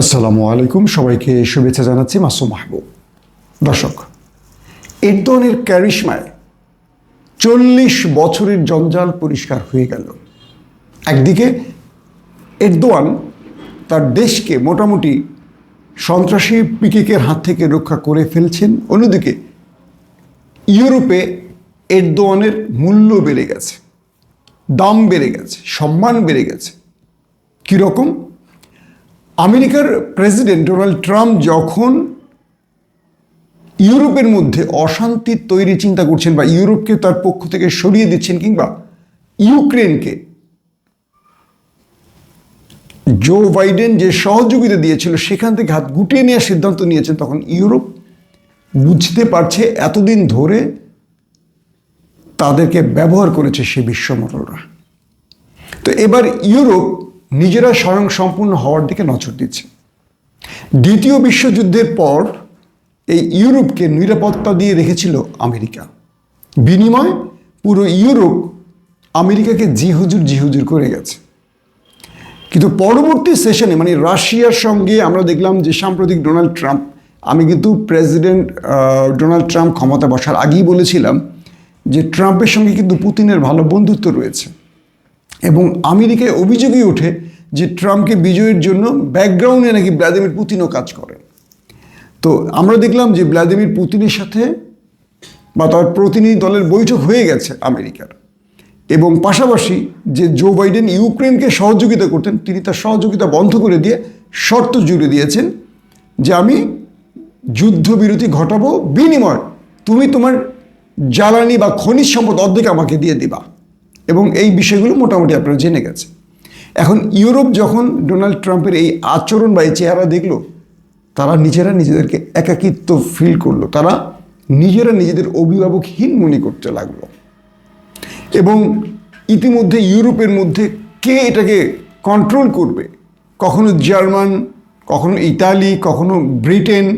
আসসালামু আলাইকুম। সবাইকে শুভেচ্ছা জানাচ্ছি মাসুম মাহবুব। দর্শক এরদোয়ানের ক্যারিশমায় চল্লিশ বছরের জঞ্জাল পরিষ্কার হয়ে গেল। একদিকে এরদোয়ান তার দেশকে মোটামুটি সন্ত্রাসী পিকেকের হাত থেকে রক্ষা করে ফেলছেন। অন্যদিকে ইউরোপে এরদোয়ানের মূল্য বেড়ে গেছে, দাম বেড়ে গেছে, সম্মান বেড়ে গেছে। কীরকম? আমেরিকার প্রেসিডেন্ট ডোনাল্ড ট্রাম্প যখন ইউরোপের মধ্যে অশান্তি তৈরি চিন্তা করছেন বা ইউরোপকে তার পক্ষ থেকে সরিয়ে দিচ্ছেন কিংবা ইউক্রেনকে জো বাইডেন যে সহযোগিতা দিয়েছিল, সেখান থেকে হাত গুটিয়ে নেওয়ার সিদ্ধান্ত নিয়েছেন, তখন ইউরোপ বুঝতে পারছে এতদিন ধরে তাদেরকে ব্যবহার করেছে সে বিশ্বমোড়লরা তো এবার ইউরোপ নিজেরা স্বয়ং সম্পূর্ণ হওয়ার দিকে নজর দিচ্ছে। দ্বিতীয় বিশ্বযুদ্ধের পর এই ইউরোপকে নিরাপত্তা দিয়ে রেখেছিল আমেরিকা। বিনিময় পুরো ইউরোপ আমেরিকাকে জি হুজুর জি হুজুর করে গেছে। কিন্তু পরবর্তী সেশনে মানে রাশিয়ার সঙ্গে আমরা দেখলাম যে সাম্প্রতিক ডোনাল্ড ট্রাম্প, আমি কিন্তু প্রেসিডেন্ট ডোনাল্ড ট্রাম্প ক্ষমতা বসার আগেই বলেছিলাম যে ট্রাম্পের সঙ্গে কিন্তু পুতিনের ভালো বন্ধুত্ব রয়েছে। এবং আমেরিকায় অভিযোগই ওঠে যে ট্রাম্পকে বিজয়ের জন্য ব্যাকগ্রাউন্ডে নাকি ভ্লাদিমির পুতিনও কাজ করে। তো আমরা দেখলাম যে ভ্লাদিমির পুতিনের সাথে বা তার প্রতিনিধি দলের বৈঠক হয়ে গেছে আমেরিকার। এবং পাশাপাশি যে জো বাইডেন ইউক্রেনকে সহযোগিতা করতেন, তিনি তার সহযোগিতা বন্ধ করে দিয়ে শর্ত জুড়ে দিয়েছেন যে আমি যুদ্ধবিরতি ঘটাবো, বিনিময় তুমি তোমার জ্বালানি বা খনিজ সম্পদ অর্ধেক আমাকে দিয়ে দিবা। এবং এই বিষয়গুলো মোটামুটি আপনারা জেনে গেছে এখন ইউরোপ যখন ডোনাল্ড ট্রাম্পের এই আচরণ বা এই চেহারা দেখল, তারা নিজেরা নিজেদেরকে একাকিত্ব ফিল করল। তারা নিজেরা নিজেদের অভিভাবকহীন মনে করতে লাগল। এবং ইতিমধ্যে ইউরোপের মধ্যে কে এটাকে কন্ট্রোল করবে? কখনো জার্মান, কখনো ইতালি, কখনো ব্রিটেন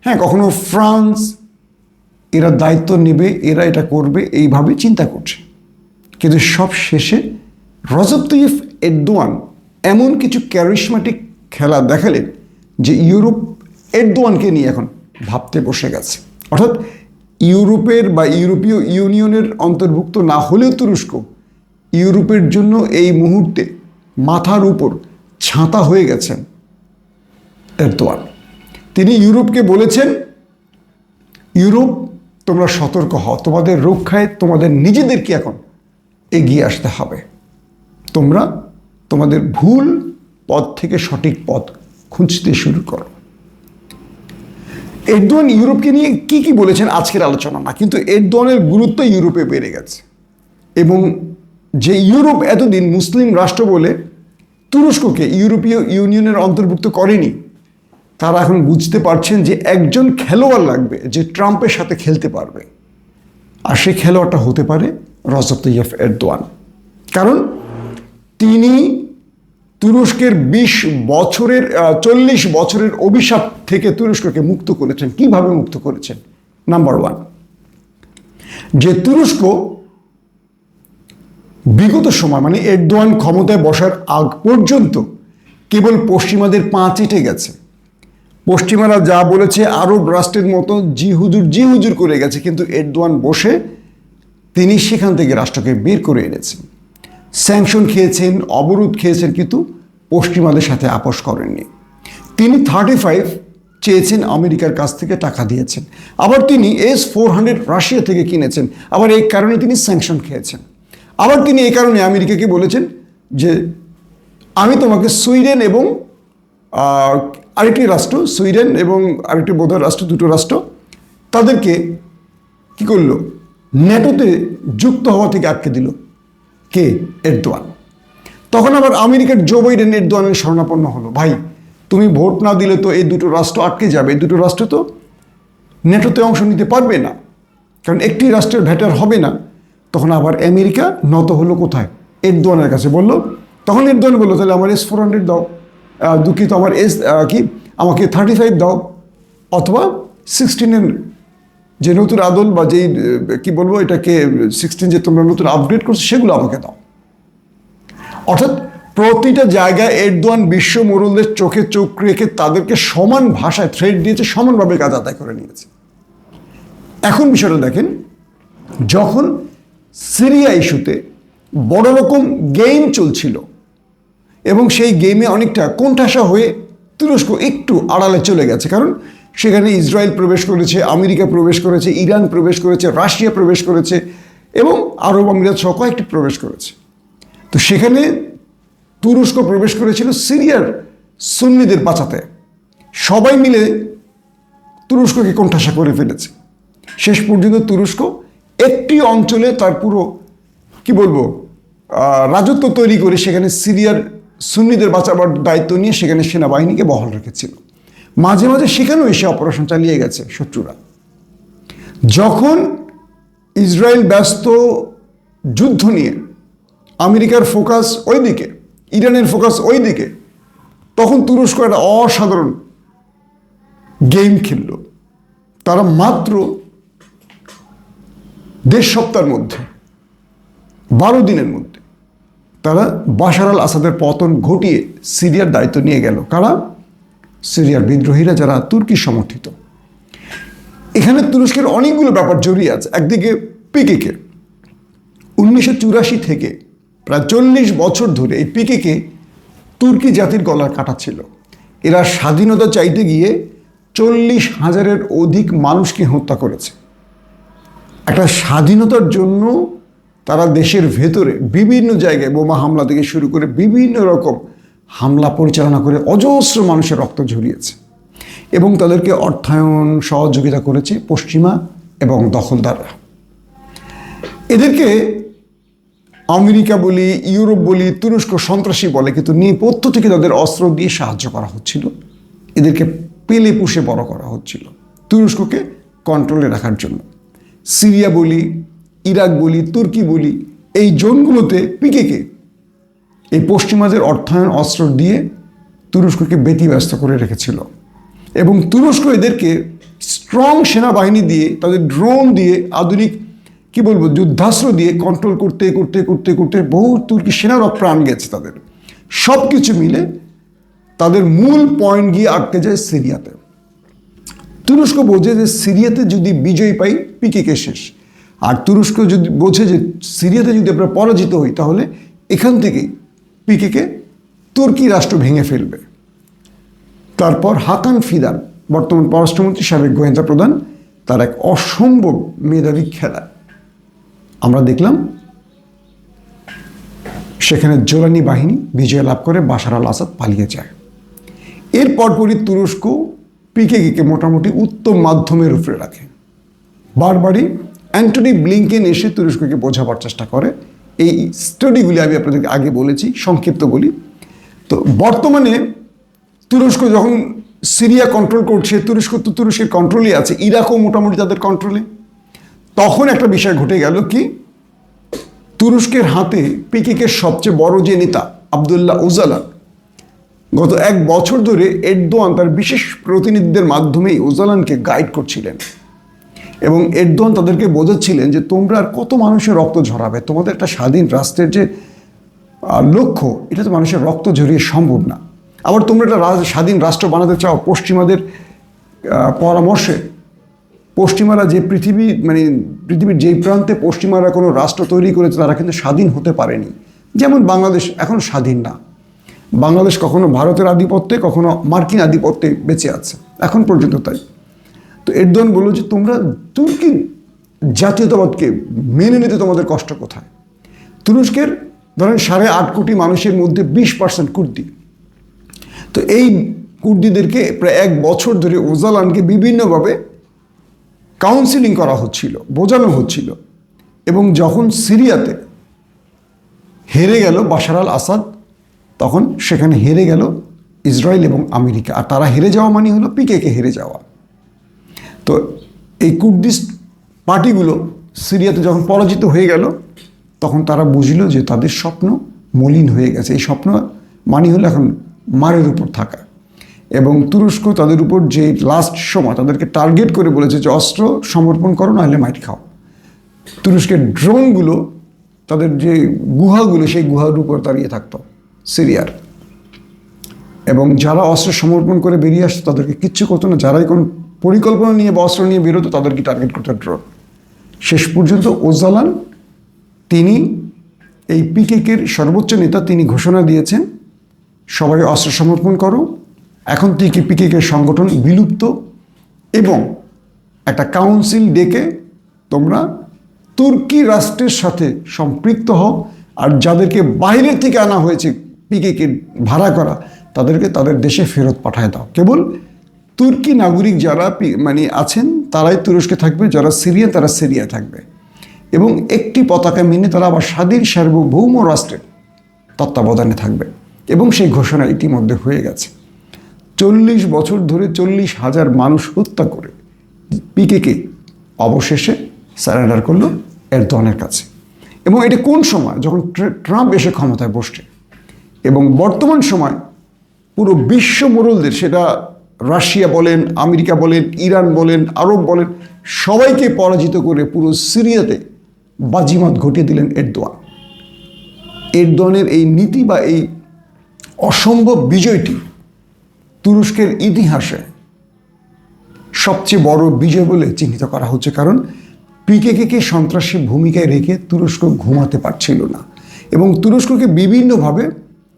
হ্যাঁ কখনো ফ্রান্স। এরা দায়িত্ব নেবে, এরা এটা করবে, এইভাবে চিন্তা করছে। কিন্তু সব শেষে রজব তৈফ এরদোয়ান এমন কিছু ক্যারিশমেটিক খেলা দেখালেন যে ইউরোপ এরদোয়ানকে নিয়ে এখন ভাবতে বসে গেছে। অর্থাৎ ইউরোপের বা ইউরোপীয় ইউনিয়নের অন্তর্ভুক্ত না হলেও তুরস্ক ইউরোপের জন্য এই মুহূর্তে মাথার উপর ছাতা হয়ে গেছেন এরদোয়ান। তিনি ইউরোপকে বলেছেন, ইউরোপ, তোমরা সতর্ক হও, তোমাদের রক্ষায় তোমাদের নিজেদেরকে এখন এগিয়ে আসতে হবে। তোমরা তোমাদের ভুল পথ থেকে সঠিক পথ খুঁজতে শুরু করো। এরদোয়ান ইউরোপকে নিয়ে কি কি বলেছেন আজকের আলোচনা না, কিন্তু এরদোয়ানের গুরুত্ব ইউরোপে বেড়ে গেছে। এবং যে ইউরোপ এতদিন মুসলিম রাষ্ট্র বলে তুরস্ককে ইউরোপীয় ইউনিয়নের অন্তর্ভুক্ত করেনি, তারা এখন বুঝতে পারছেন যে একজন খেলোয়াড় লাগবে যে ট্রাম্পের সাথে খেলতে পারবে। আর সেই খেলোয়াড়টা হতে পারে রজব তৈয়ফ এরদোয়ান। কারণ তিনি তুরস্কের বিশ বছরের চল্লিশ বছরের অভিশাপ থেকে তুরস্ককে মুক্ত করেছেন। কীভাবে মুক্ত করেছেন? নাম্বার ওয়ান যে তুরস্ক বিগত সময় মানে এরদোয়ান ক্ষমতায় বসার আগ পর্যন্ত কেবল পশ্চিমাদের পা চেটে গেছে। পশ্চিমারা যা বলেছে, আরব রাষ্ট্রের মতো জি হুজুর জি হুজুর করে গেছে, কিন্তু এরদোয়ান বসে তিনি সেখান থেকে রাষ্ট্রকে বের করে এনেছেন। স্যাংশন খেয়েছেন, অবরোধ খেয়েছেন, কিন্তু পশ্চিমাদের সাথে আপোষ করেননি। তিনি থার্টি ফাইভ চেয়েছেন আমেরিকার কাছ থেকে টাকা দিয়েছেন। আবার তিনি এস ফোর হান্ড্রেড রাশিয়া থেকে কিনেছেন। আবার এই কারণে তিনি স্যাংশন খেয়েছেন। আবার তিনি এই কারণে আমেরিকাকে বলেছেন যে, আমি তোমাকে সুইডেন এবং আরেকটি রাষ্ট্র, সুইডেন এবং আরেকটি বোধহয় রাষ্ট্র, দুটো রাষ্ট্র, তাদেরকে কি করল? ন্যাটোতে যুক্ত হওয়া থেকে আটকে দিল। কে? এরদোয়ান। তখন আবার আমেরিকার জো বাইডেন এরদোয়ানের শরণাপন্ন হলো। ভাই, তুমি ভোট না দিলে তো এই দুটো রাষ্ট্র আটকে যাবে। এই দুটো রাষ্ট্র তো নেটোতে অংশ নিতে পারবে না। কারণ একটি রাষ্ট্রের ভ্যাটার হবে না। তখন আবার আমেরিকা নত হলো কোথায়? এরদোয়ানের কাছে বলল, তখন এরদোয়ান বলল, তাহলে আমার এস ফোর হান্ড্রেড দাও। দুঃখিত, আমার এস কি? আমাকে থার্টি ফাইভ দাও। অথবা সিক্সটিনের যে নতুন আদল বা যেই কি বলব, এটাকে সিক্সটিন যে তোমরা নতুন আপগ্রেড করছ, সেগুলো আমাকে দাও। অর্থাৎ প্রতিটা জায়গায় এরদোয়ান বিশ্ব মোরলদের চোখে চোখ রেখে তাদেরকে সমান ভাষায় থ্রেড দিয়েছে, সমানভাবে কাজ আদায় করে নিয়েছে। এখন বিষয়টা দেখেন, যখন সিরিয়া ইস্যুতে বড় রকম গেম চলছিল, এবং সেই গেমে অনেকটা কোণঠাসা হয়ে তুরস্ক একটু আড়ালে চলে গেছে, কারণ সেখানে ইসরায়েল প্রবেশ করেছে, আমেরিকা প্রবেশ করেছে, ইরান প্রবেশ করেছে, রাশিয়া প্রবেশ করেছে এবং আরব আমিরাত সহ কয়েকটি প্রবেশ করেছে। তো সেখানে তুরস্ক প্রবেশ করেছিল সিরিয়ার সুন্নিদের বাঁচাতে। সবাই মিলে তুরস্ককে কোণঠাসা করে ফেলেছে। শেষ পর্যন্ত তুরস্ক একটি অঞ্চলে তার পুরো, কি বলব রাজত্ব তৈরি করে সেখানে সিরিয়ার সুন্নিদের বাঁচাবার দায়িত্ব নিয়ে সেখানে সেনাবাহিনীকে বহাল রেখেছিল। মাঝে মাঝে সেখানেও এসে অপারেশন চালিয়ে গেছে শত্রুরা। যখন ইসরায়েল ব্যস্ত যুদ্ধ নিয়ে আমেরিকার ফোকাস ওইদিকে, ইরানের ফোকাস ওইদিকে, তখন তুরস্ক একটা অসাধারণ গেম খেলল। তারা মাত্র দেড় সপ্তাহের মধ্যে, বারো দিনের মধ্যে তারা বাশার আল আসাদের পতন ঘটিয়ে সিরিয়ার দায়িত্ব নিয়ে গেল। কারা? সিরিয়ার বিদ্রোহীরা যারা তুর্কি সমর্থিত। এখানে তুরস্কের অনেকগুলো ব্যাপার জড়িয়ে আছে। একদিকে পিকেকে। উনিশশো চুরাশি থেকে প্রায় চল্লিশ বছর ধরে এই পিকেকে তুর্কি জাতির গলার কাটা ছিল। এরা স্বাধীনতা চাইতে গিয়ে চল্লিশ হাজারের অধিক মানুষকে হত্যা করেছে। একটা স্বাধীনতার জন্য তারা দেশের ভেতরে বিভিন্ন জায়গায় বোমা হামলা থেকে শুরু করে বিভিন্ন রকম হামলা পরিচালনা করে অজস্র মানুষের রক্ত ঝরিয়েছে এবং তাদেরকে অর্থায়ন সহযোগিতা করেছে পশ্চিমা এবং দখলদাররা। এদেরকে আমেরিকা বলি, ইউরোপ বলি, তুরস্ক সন্ত্রাসী বলে কিন্তু নেপথ্য থেকে তাদের অস্ত্র দিয়ে সাহায্য করা হচ্ছিল। এদেরকে পেলে পুষে বড় করা হচ্ছিল তুরস্ককে কন্ট্রোলে রাখার জন্য। সিরিয়া বলি, ইরাক বলি, তুর্কি বলি, এই জোনগুলোতে পিকেকে এই পশ্চিমাদের অর্থায়ন অস্ত্র দিয়ে তুরস্ককে ব্যতিব্যস্ত করে রেখেছিল। এবং তুরস্ক এদেরকে স্ট্রং সেনাবাহিনী দিয়ে, তাদের ড্রোন দিয়ে আধুনিক, কি বলব, যুদ্ধাস্ত্র দিয়ে কন্ট্রোল করতে করতে করতে করতে বহু তুর্কি সেনারও প্রাণ গেছে তাদের। সব কিছু মিলে তাদের মূল পয়েন্ট গিয়ে আটকে যায় সিরিয়াতে। তুরস্ক বোঝে যে সিরিয়াতে যদি বিজয় পাই পিকেকে শেষ। আর তুরস্ক যদি বোঝে যে সিরিয়াতে যদি আমরা পরাজিত হই, তাহলে এখান থেকেই পিকেকে তুর্কি রাষ্ট্র ভেঙে ফেলবে। তারপর হাকান ফিদান বর্তমান পররাষ্ট্রমন্ত্রী সাবেক গোয়েন্দা প্রধান, তার এক অসম্ভব মেধাবী খেলা। আমরা দেখলাম, সেখানে জোরানি বাহিনী বিজয় লাভ করে বাশার আল আসাদ পালিয়ে যায়। এর পরপরই তুরস্ক পিকেকে মোটামুটি উত্তম মাধ্যমের উপরে রাখে। বারবারই অ্যান্টনি ব্লিংকেন এসে তুরস্ককে বোঝাবার চেষ্টা করে এই স্টাডিগুলি আমি আপনাদেরকে আগে বলেছি সংক্ষিপ্ত বলি তো বর্তমানে তুরস্ক যখন সিরিয়া কন্ট্রোল করছে, তুরস্ক তো তুরস্কের কন্ট্রোলই আছে, ইরাকও মোটামুটি তাদের কন্ট্রোলে তখন একটা বিষয় ঘটে গেল কি, তুরস্কের হাতে পিকেকের সবচেয়ে বড় যে নেতা, আবদুল্লাহ ওজালান গত এক বছর ধরে এরদোয়ান তার বিশেষ প্রতিনিধিদের মাধ্যমেই ওজালানকে গাইড করছিলেন। এবং এরদোয়ান তাদেরকে বোঝাচ্ছিলেন যে তোমরা আর কত মানুষের রক্ত ঝরাবে? তোমাদের একটা স্বাধীন রাষ্ট্রের যে লক্ষ্য, এটা তো মানুষের রক্ত ঝরিয়ে সম্ভব না। আবার তোমরা একটা স্বাধীন রাষ্ট্র বানাতে চাও পশ্চিমাদের পরামর্শে, পশ্চিমারা যে পৃথিবী মানে পৃথিবীর যেই প্রান্তে পশ্চিমারা কোনো রাষ্ট্র তৈরি করেছে, তারা কিন্তু স্বাধীন হতে পারেনি। যেমন বাংলাদেশ এখন স্বাধীন না। বাংলাদেশ কখনো ভারতের আধিপত্যে, কখনো মার্কিন আধিপত্যে বেঁচে আছে। এখন পর্যন্ত তাই। তো এরদোয়ান বলল যে তোমরা তুর্কি জাতীয়তাবাদকে মেনে নিতে তোমাদের কষ্ট কোথায়? তুরস্কের ধরেন সাড়ে আট কোটি মানুষের মধ্যে বিশ পার্সেন্ট কুর্দি। তো এই কুর্দিদেরকে প্রায় এক বছর ধরে ওজালানকে বিভিন্নভাবে কাউন্সিলিং করা হচ্ছিল, বোঝানো হচ্ছিল। এবং যখন সিরিয়াতে হেরে গেল বাশার আল আসাদ, তখন সেখানে হেরে গেল ইসরায়েল এবং আমেরিকা। আর তারা হেরে যাওয়া মানে হলো পিকেকে হেরে যাওয়া। তো এই কুর্দিস্ট পার্টিগুলো সিরিয়াতে যখন পরাজিত হয়ে গেল, তখন তারা বুঝলো যে তাদের স্বপ্ন মলিন হয়ে গেছে। এই স্বপ্ন মানি হলো এখন মারের উপর থাকা। এবং তুরস্ক তাদের উপর যে লাস্ট সময় তাদেরকে টার্গেট করে বলেছে যে অস্ত্র সমর্পণ করো, নাহলে মাইট খাও। তুরস্কের ড্রোনগুলো, তাদের যে গুহাগুলো, সেই গুহার উপর দাঁড়িয়ে থাকতো সিরিয়ার। এবং যারা অস্ত্র সমর্পণ করে বেরিয়ে আসতো, তাদেরকে কিচ্ছু করতো না। যারাই কোনো পরিকল্পনা নিয়ে বা অস্ত্র নিয়ে বেরোতো তাদেরকে টার্গেট করতে ড্রোন শেষ পর্যন্ত ওজালান, তিনি এই পিকেকের সর্বোচ্চ নেতা তিনি ঘোষণা দিয়েছেন, সবাই অস্ত্র সমর্পণ করো। এখন থেকে পিকেকের সংগঠন বিলুপ্ত এবং একটা কাউন্সিল ডেকে তোমরা তুর্কি রাষ্ট্রের সাথে সম্পৃক্ত হও, আর যাদেরকে বাইরের থেকে আনা হয়েছে পিকেকে ভাড়া করা, তাদেরকে তাদের দেশে ফেরত পাঠায় দাও। কেবল তুর্কি নাগরিক যারা মানে আছেন, তারাই তুরস্কে থাকবে, যারা সিরিয়া, তারা সিরিয়া থাকবে। এবং একটি পতাকা মেনে তারা আবার স্বাধীন সার্বভৌম রাষ্ট্রের তত্ত্বাবধানে থাকবে। এবং সেই ঘোষণা ইতিমধ্যে হয়ে গেছে। চল্লিশ বছর ধরে চল্লিশ হাজার মানুষ হত্যা করে পিকেকে অবশেষে স্যারেন্ডার করল এরদোয়ানের কাছে। এবং এটা কোন সময়? যখন ট্রাম্প এসে ক্ষমতায় বসছে। এবং বর্তমান সময় পুরো বিশ্ব মোড়লদের সেটা রাশিয়া বলেন, আমেরিকা বলেন, ইরান বলেন, আরব বলেন, সবাইকে পরাজিত করে পুরো সিরিয়াতে বাজিমাত ঘটিয়ে দিলেন এরদোয়ান। এরদোয়ানের এই নীতি বা এই অসম্ভব বিজয়টি তুরস্কের ইতিহাসে সবচেয়ে বড় বিজয় বলে চিহ্নিত করা হচ্ছে, কারণ পিকেকে সন্ত্রাসী ভূমিকায় রেখে তুরস্ক ঘুমাতে পারছিল না। এবং তুরস্ককে বিভিন্নভাবে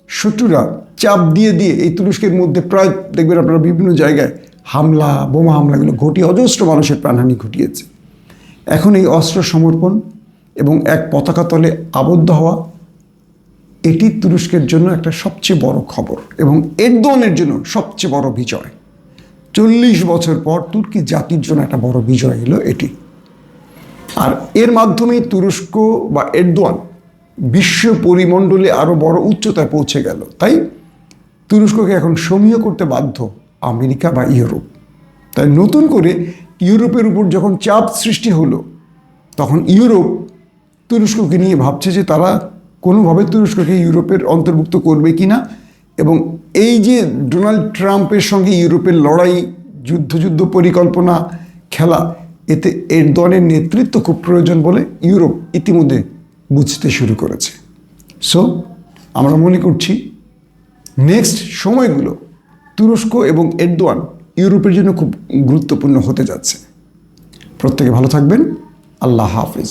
শত্রুরা চাপ দিয়ে দিয়ে এই তুরস্কের মধ্যে প্রায়, দেখবেন আপনারা বিভিন্ন জায়গায় হামলা, বোমা হামলাগুলো ঘটিয়ে অজস্র মানুষের প্রাণহানি ঘটিয়েছে। এখন এই অস্ত্র সমর্পণ এবং এক পতাকা তলে আবদ্ধ হওয়া, এটি তুরস্কের জন্য একটা সবচেয়ে বড় খবর এবং এরদোয়ানের জন্য সবচেয়ে বড় বিজয়। চল্লিশ বছর পর তুর্কি জাতির জন্য একটা বড় বিজয় এলো এটি। আর এর মাধ্যমেই তুরস্ক বা এরদোয়ান বিশ্ব পরিমণ্ডলে আরও বড় উচ্চতায় পৌঁছে গেল। তাই তুরস্ককে এখন সমীহ করতে বাধ্য আমেরিকা বা ইউরোপ। তাই নতুন করে ইউরোপের উপর যখন চাপ সৃষ্টি হলো, তখন ইউরোপ তুরস্ককে নিয়ে ভাবছে যে তারা কোনোভাবে তুরস্ককে ইউরোপের অন্তর্ভুক্ত করবে কি না। এবং এই যে ডোনাল্ড ট্রাম্পের সঙ্গে ইউরোপের লড়াই যুদ্ধ যুদ্ধ পরিকল্পনা, খেলা, এতে এর দলের নেতৃত্ব খুব প্রয়োজন বলে ইউরোপ ইতিমধ্যে বুঝতে শুরু করেছে। সো আমরা মনে করছি নেক্সট সময়গুলো তুরস্ক এবং এরদোয়ান ইউরোপের জন্য খুব গুরুত্বপূর্ণ হতে যাচ্ছে। প্রত্যেকে ভালো থাকবেন। আল্লাহ হাফিজ।